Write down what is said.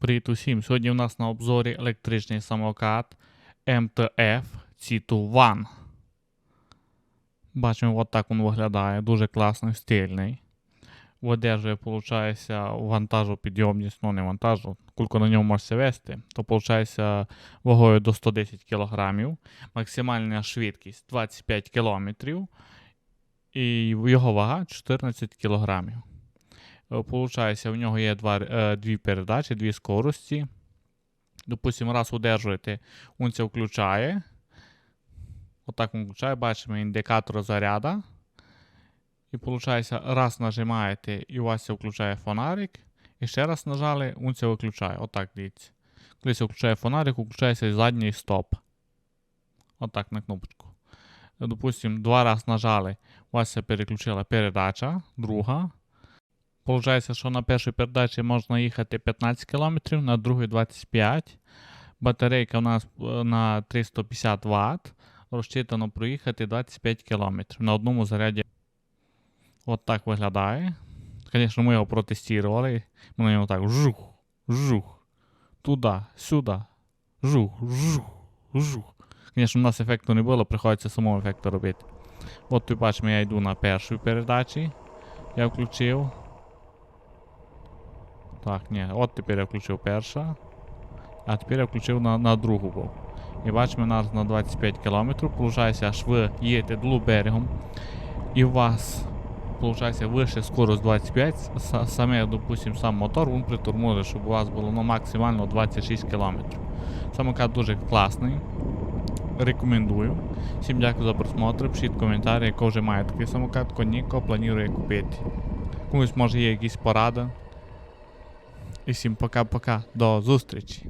Привіт усім! Сьогодні у нас на обзорі електричний самокат MTF C2 One. Бачимо, от так він виглядає. Дуже класний, стильний. Видержує, виходить, вантажопідйомність, ну не вантажу, кілько на ньому можна вести, то виходить вагою до 110 кг. Максимальна швидкість 25 км. І його вага 14 кг. Е, Получається, в нього є два, е, дві передачі, дві скорості. Допустимо, раз удержуєте, він це включає. Отак він включає, бачимо індикатор заряду. І виходить, раз нажимаєте, і у вас це включає фонарик. І ще раз нажали, він це виключає. Отак дивіться. Коли це включає фонарик, включається задній стоп. Отак на кнопочку. Допустимо, два рази нажали, у вас це переключила передача, друга. Получається, що на першій передачі можна їхати 15 км, на другій 25 Батарейка у нас е, на 350 Вт. Розчитано проїхати 25 км на одному заряді. От так виглядає. Звісно, ми його протестували. Ми на нього так жух, жух, туди, сюди, жух, жух, жух. Звісно, у нас ефекту не було, приходиться самому ефекту робити. От тут бачимо, я йду на першій передачі. Я включив. Так, ні, от тепер я включив перша. А тепер я включив на, на другу був. І бачимо, нас на 25 км. Получається, аж ви їдете берегом. І у вас, получається, вище скорость 25. С- Саме, допустим, сам мотор, він притормозить, щоб у вас було ну, максимально 26 км. Самокат дуже класний. Рекомендую. Всім дякую за просмотр. Пишіть коментарі, хто вже має такий самокат, коніко планує купити. Комусь може є якісь поради. І всім пока-пока. До зустрічі.